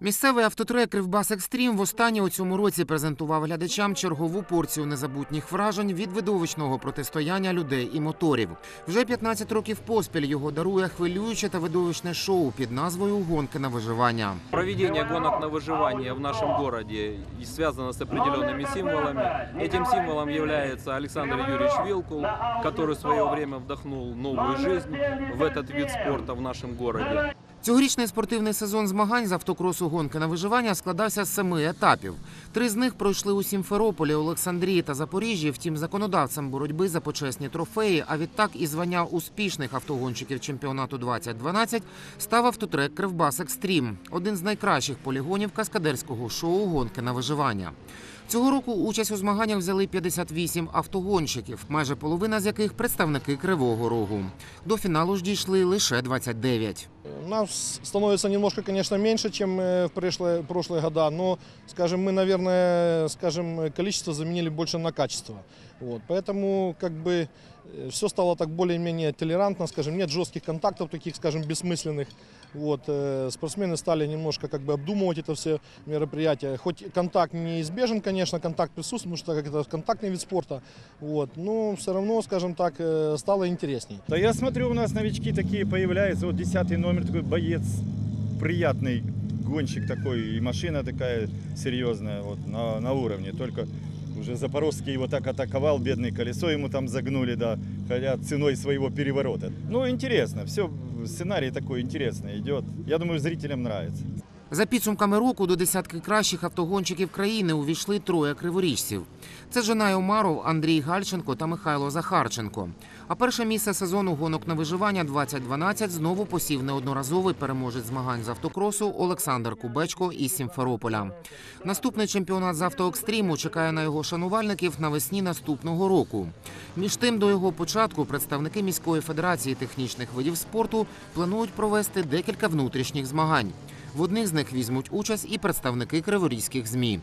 Місцевий автотрек Кривбас Екстрім востаннє у цьому році презентував глядачам чергову порцію незабутніх вражень від видовищного протистояння людей і моторів. Вже 15 років поспіль його дарує хвилююче та видовищне шоу під назвою Гонки на виживання. Проведение гонок на выживание в нашем городе и связано с определенными символами. Этим символом является Александр Юрьевич Вилкул, который в свое время вдохнул новую жизнь в этот вид спорта в нашем городе. Цьогорічний спортивний сезон змагань з автокросу гонки на виживання складався з семи етапів. Три з них пройшли у Сімферополі, Олександрії та Запоріжжі. Втім, законодавцем боротьби за почесні трофеї, а відтак і звання успішних автогонщиків чемпіонату 2012 став автотрек Кривбас Екстрім, один з найкращих полігонів каскадерського шоу гонки на виживання. Цього року участь у змаганнях взяли 58 автогонщиків, майже половина з яких представники Кривого Рогу. До фіналу ж дійшли лише 29. Нас становится немножко, конечно, меньше, чем э, в прошлые, прошлые года, но, скажем, мы, наверное, скажем, количество заменили больше на качество. Вот, поэтому, как бы, все стало так более-менее толерантно, скажем, нет жестких контактов таких, скажем, бессмысленных. Вот, э, спортсмены стали немножко как бы обдумывать это все мероприятие. Хоть контакт неизбежен, конечно, контакт присутствует, потому что как это контактный вид спорта, вот, но все равно, скажем так, э, стало интересней. Да я смотрю, у нас новички такие появляются. Вот десятый номер такой боец, приятный гонщик такой, и машина такая серьезная, вот на, на уровне. Только уже Запорожский его так атаковал, бедный колесо ему там загнули, да, хотя ценой своего переворота. Ну, интересно, все, сценарий такой интересный идет. Я думаю, зрителям нравится. За підсумками року до десятки кращих автогонщиків країни увійшли троє криворіжців. Це Жонай Омаров, Андрій Гальченко та Михайло Захарченко. А перше місце сезону гонок на виживання 2012 знову посів неодноразовий переможець змагань з автокросу Олександр Кубечко із Сімферополя. Наступний чемпіонат з автоекстриму чекає на його шанувальників навесні наступного року. Між тим, до його початку представники міської федерації технічних видів спорту планують провести декілька внутрішніх змагань. В одних з них візьмуть участь і представники криворізьких змі.